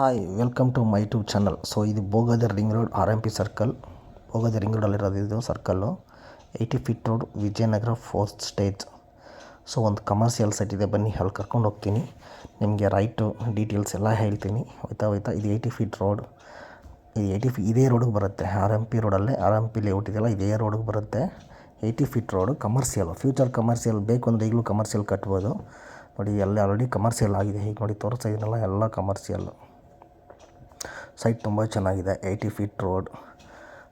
Hi welcome to my tube channel so ಇದು Bogadi ring road R M P circle Bogadi ring ರೋಡಲ್ಲಿರೋದು ಇದು circle eighty feet road Vijayanagar fourth stage so ಒಂದು commercial site ಇದೆ. ಬನ್ನಿ, ಅಲ್ಲಿ ಕರ್ಕೊಂಡು ಹೋಗ್ತೀನಿ. ನಿಮಗೆ ರೈಟು ಡೀಟೇಲ್ಸ್ ಎಲ್ಲ ಹೇಳ್ತೀನಿ. ಹೋಯ್ತಾ ಹೋಯ್ತಾ. ಇದು ಏಯ್ಟಿ ಫೀಟ್ ರೋಡ್ ಇದು ಏಯ್ಟಿ ಫಿ ಇದೇ ರೋಡಿಗೆ ಬರುತ್ತೆ. ಆರ್ ಎಂ ಪಿ ರೋಡಲ್ಲೇ ಆರ್ ಎಂ ಪಿ ಲೇಔಟ್ ಇದೆಯಲ್ಲ, ಇದೇ ರೋಡಿಗೆ ಬರುತ್ತೆ. Eighty feet road commercial future commercial ಬೇಕು ಅಂದರೆ ಈಗಲೂ ಕಮರ್ಷಿಯಲ್ ಕಟ್ಬೋದು. ನೋಡಿ ಎಲ್ಲ ಆಲ್ರೆಡಿ ಕಮರ್ಷಿಯಲ್ ಆಗಿದೆ. ಈಗ ನೋಡಿ, ತೋರಿಸ್ತಾ ಇದನ್ನೆಲ್ಲ ಎಲ್ಲ ಕಮರ್ಷಿಯಲ್ಲು ಸೈಟ್ ತುಂಬ ಚೆನ್ನಾಗಿದೆ, eighty feet road.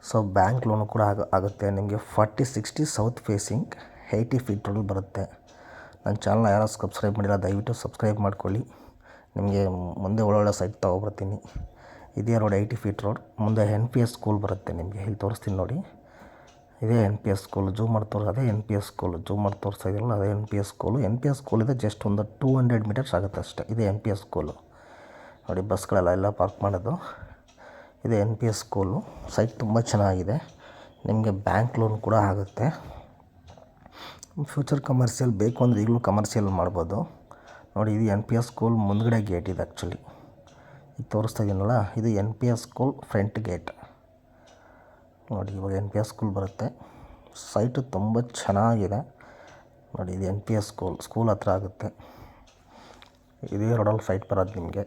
So bank loan ಕೂಡ ಆಗ, ಆಗುತ್ತೆ. ನಿಮಗೆ forty, sixty south facing eighty feet road ಬರುತ್ತೆ. ನನ್ನ ಚಾನಲ್ನ ಯಾರು ಸಬ್ಸ್ಕ್ರೈಬ್ ಮಾಡಿಲ್ಲ, ದಯವಿಟ್ಟು ಸಬ್ಸ್ಕ್ರೈಬ್ ಮಾಡ್ಕೊಳ್ಳಿ. ನಿಮಗೆ ಮುಂದೆ ಒಳ್ಳೊಳ್ಳೆ ಸೈಟ್ ತೊಗೊಬರ್ತೀನಿ. ಇದೇ ರೋಡ್, ಏಯ್ಟಿ ಫೀಟ್ ರೋಡ್. ಮುಂದೆ ಎನ್ ಪಿ ಎಸ್ ಸ್ಕೂಲ್ ಬರುತ್ತೆ ನಿಮಗೆ. ಇಲ್ಲಿ ತೋರಿಸ್ತೀನಿ ನೋಡಿ. ಇದೇ N P S school. Zoom ಮಾಡಿ ತೋರಿಸ್, ಅದೇ N P S school. Zoom ಮಾಡಿ ತೋರಿಸ್ತಾ ಇದೆಯಲ್ಲ ಅದೇ N P S school. N P S school ಇದೆ ಜಸ್ಟ್ ಒಂದು ಟೂ ಹಂಡ್ರೆಡ್ ಮೀಟರ್ಸ್ ಆಗುತ್ತೆ ಅಷ್ಟೇ. ಇದೇ ಎನ್ ಪಿ ಎಸ್ ಸ್ಕೂಲು. ನೋಡಿ, ಬಸ್ಗಳೆಲ್ಲ ಎಲ್ಲ ಪಾರ್ಕ್ ಮಾಡೋದು. ಇದು N P S school. Site ತುಂಬ ಚೆನ್ನಾಗಿದೆ. ನಿಮಗೆ ಬ್ಯಾಂಕ್ ಲೋನ್ ಕೂಡ ಆಗುತ್ತೆ. ಫ್ಯೂಚರ್ ಕಮರ್ಷಿಯಲ್ ಬೇಕು ಅಂದರೆ ಈಗಲೂ ಕಮರ್ಷಿಯಲ್ ಮಾಡ್ಬೋದು. ನೋಡಿ, ಇದು ಎನ್ ಪಿ ಎಸ್ ಸ್ಕೂಲ್ ಮುಂದ್ಗಡೆ ಗೇಟ್ ಇದೆ ಆ್ಯಕ್ಚುಲಿ ಈಗ ತೋರಿಸ್ತಾ ಇದ್ದೀನಲ್ಲ ಇದು N P S school front gate ನೋಡಿ, ಇವಾಗ ಎನ್ ಪಿ ಎಸ್ ಸ್ಕೂಲ್ ಬರುತ್ತೆ. ಸೈಟು ತುಂಬ ಚೆನ್ನಾಗಿದೆ. ನೋಡಿ, ಇದು N P S school school ಹತ್ರ ಆಗುತ್ತೆ. ಇದೇ ರೋಡಲ್ಲಿ ಸೈಟ್ ಬರೋದು ನಿಮಗೆ.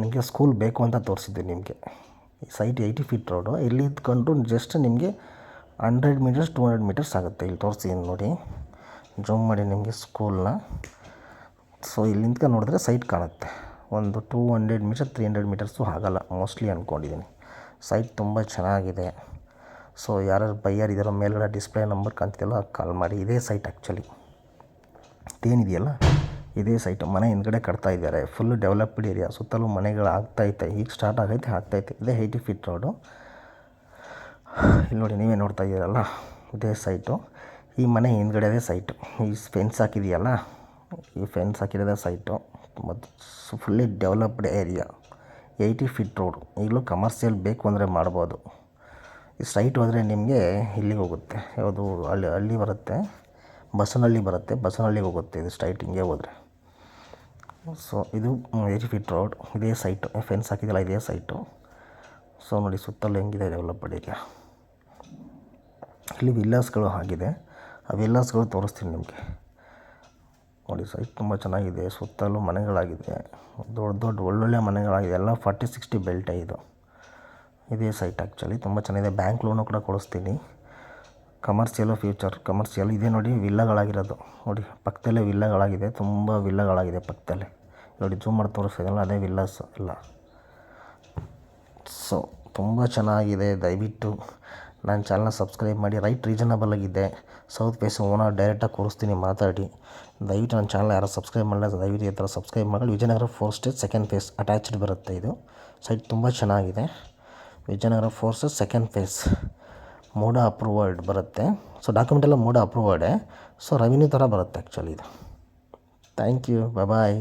ನಿಮಗೆ ಸ್ಕೂಲ್ ಬೇಕು ಅಂತ ತೋರಿಸಿದ್ದೀನಿ ನಿಮಗೆ. ಸೈಟ್ ಏಯ್ಟಿ ಫೀಟ್ ರೋಡು ಇಲ್ಲಿ ಇದ್ಕೊಂಡು ಜಸ್ಟ್ ನಿಮಗೆ hundred meters two hundred meters ಆಗುತ್ತೆ. ಇಲ್ಲಿ ತೋರಿಸ್ತೀನಿ ನೋಡಿ. ಜೂಮ್ ಮಾಡಿ ನಿಮಗೆ ಸ್ಕೂಲ್ನ ಸೊ ಇಲ್ಲಿಂದ ನೋಡಿದ್ರೆ ಸೈಟ್ ಕಾಣುತ್ತೆ. ಒಂದು two hundred metre three hundred metres ಆಗಲ್ಲ. ಮೋಸ್ಟ್ಲಿ ಅಂದ್ಕೊಂಡಿದ್ದೀನಿ ಸೈಟ್ ತುಂಬ ಚೆನ್ನಾಗಿದೆ. ಸೊ ಯಾರು ಬೈಯರ್ ಇದರ ಮೇಲ್ಗಡೆ ಡಿಸ್ಪ್ಲೇ ನಂಬರ್ ಕಾಣ್ತಿದೆಯಲ್ಲ ಕಾಲ್ ಮಾಡಿ. ಇದೇ ಸೈಟ್ ಆ್ಯಕ್ಚುಲಿ ಇದೇನಿದೆಯಲ್ಲ? ಇದೇ ಸೈಟು ಮನೆ ಹಿಂದ್ಗಡೆ ಕಟ್ತಾ ಇದ್ದಾರೆ. ಫುಲ್ ಡೆವಲಪ್ಡ್ ಏರಿಯಾ ಸುತ್ತಲೂ ಮನೆಗಳು ಆಗ್ತೈತೆ ಈಗ ಸ್ಟಾರ್ಟ್ ಆಗೈತೆ ಆಗ್ತೈತೆ ಇದೇ ಏಯ್ಟಿ ಫೀಟ್ ರೋಡು ಇಲ್ಲಿ ನೋಡಿ, ನೀವೇ ನೋಡ್ತಾ ಇದ್ದೀರಲ್ಲ? ಇದೇ ಸೈಟು ಈ ಮನೆ ಹಿಂದ್ಗಡೆದೇ ಸೈಟು ಈ ಫೆನ್ಸ್ ಹಾಕಿದೆಯಲ್ಲ ಈ ಫೆನ್ಸ್ ಹಾಕಿರೋದೇ ಸೈಟು ಮತ್ತು fully developed area eighty feet road ಈಗಲೂ ಕಮರ್ಷಿಯಲ್ ಬೇಕು ಅಂದರೆ ಮಾಡ್ಬೋದು. ಈ ಸೈಟ್ ಹೋದರೆ ನಿಮಗೆ ಇಲ್ಲಿಗೆ ಹೋಗುತ್ತೆ. ಯಾವುದು ಹಳ್ಳಿ ಹಳ್ಳಿ ಬರುತ್ತೆ. ಬಸವನಹಳ್ಳಿ ಬರುತ್ತೆ. ಬಸ್ಸಿನಲ್ಲಿಗೆ ಹೋಗುತ್ತೆ ಇದು ಸ್ಟ್ರೈಟ್ ಹಿಂಗೆ ಹೋದರೆ. ಸೊ ಇದು ಏಯ್ಟಿ ಫೀಟ್ ರೋಡ್ ಇದೇ ಸೈಟು ಫೆನ್ಸ್ ಹಾಕಿದೆಯಲ್ಲ, ಇದೇ ಸೈಟು ಸೊ ನೋಡಿ, ಸುತ್ತಲೂ ಹೆಂಗಿದೆ ಡೆವಲಪ್ಡ್ ಏರಿಯಾ ಇಲ್ಲಿ ವಿಲ್ಲಾಸ್ಗಳು ಆಗಿದೆ. ಆ ವಿಲ್ಲಾಸ್ಗಳು ತೋರಿಸ್ತೀನಿ ನಿಮಗೆ. ನೋಡಿ ಸೈಟ್ ತುಂಬ ಚೆನ್ನಾಗಿದೆ. ಸುತ್ತಲೂ ಮನೆಗಳಾಗಿದೆ. ದೊಡ್ಡ ದೊಡ್ಡ ಒಳ್ಳೊಳ್ಳೆ ಮನೆಗಳಾಗಿದೆ. ಎಲ್ಲ ಫಾರ್ಟಿ ಸಿಕ್ಸ್ಟಿ ಬೆಲ್ಟೇ ಇದು. ಇದೇ ಸೈಟ್ ಆ್ಯಕ್ಚುಲಿ ತುಂಬ ಚೆನ್ನಾಗಿದೆ. ಬ್ಯಾಂಕ್ ಲೋನು ಕೂಡ ಕೊಡಿಸ್ತೀನಿ. ಕಮರ್ಷಿಯಲು ಫ್ಯೂಚರ್ ಕಮರ್ಷಿಯಲ್ ಇದೆ ನೋಡಿ, ವಿಲ್ಲಗಳಾಗಿರೋದು. ನೋಡಿ ಪಕ್ಕದಲ್ಲೇ ವಿಲ್ಲಗಳಾಗಿದೆ, ತುಂಬ ವಿಲ್ಲಗಳಾಗಿದೆ ಪಕ್ಕದಲ್ಲೇ ನೋಡಿ ಜೂಮ್ ಮಾಡಿ ತೋರಿಸ್ತಿದ್ದಲ್ಲ ಅದೇ ವಿಲ್ಲಸ್ ಎಲ್ಲ. ಸೊ ತುಂಬ ಚೆನ್ನಾಗಿದೆ, ದಯವಿಟ್ಟು ನನ್ನ ಚಾನಲ್ನ ಸಬ್ಸ್ಕ್ರೈಬ್ ಮಾಡಿ. ರೈಟ್ ರೀಸನಬಲ್ ಆಗಿದೆ. ಸೌತ್ ಫೇಸ್ ಓನರ್ ಡೈರೆಕ್ಟಾಗಿ ಕೂರಿಸ್ತೀನಿ, ಮಾತಾಡಿ. ದಯವಿಟ್ಟು ನನ್ನ ಚಾನಲ್ ಯಾರು ಸಬ್ಸ್ಕ್ರೈಬ್ ಮಾಡಲ್ಲ ದಯವಿಟ್ಟು ಈ ಥರ ಸಬ್ಸ್ಕ್ರೈಬ್ ಮಾಡಿ Vijayanagar four stage second phase attached ಬರುತ್ತೆ ಇದು. ಸೈಟ್ ತುಂಬ ಚೆನ್ನಾಗಿದೆ. ವಿಜಯನಗರ ಫೋರ್ಸ್ ಸೆಕೆಂಡ್ ಫೇಸ್ ಮೋಡ ಅಪ್ರೂವಲ್ಡ್ ಬರುತ್ತೆ. ಸೊ ಡಾಕ್ಯುಮೆಂಟ್ ಎಲ್ಲ ಮೋಡ ಅಪ್ರೂವಲ್ಡೇ ಸೊ ರೆವಿನ್ಯೂ ಥರ ಬರುತ್ತೆ ಆ್ಯಕ್ಚುಲಿ ಇದು. Thank you bye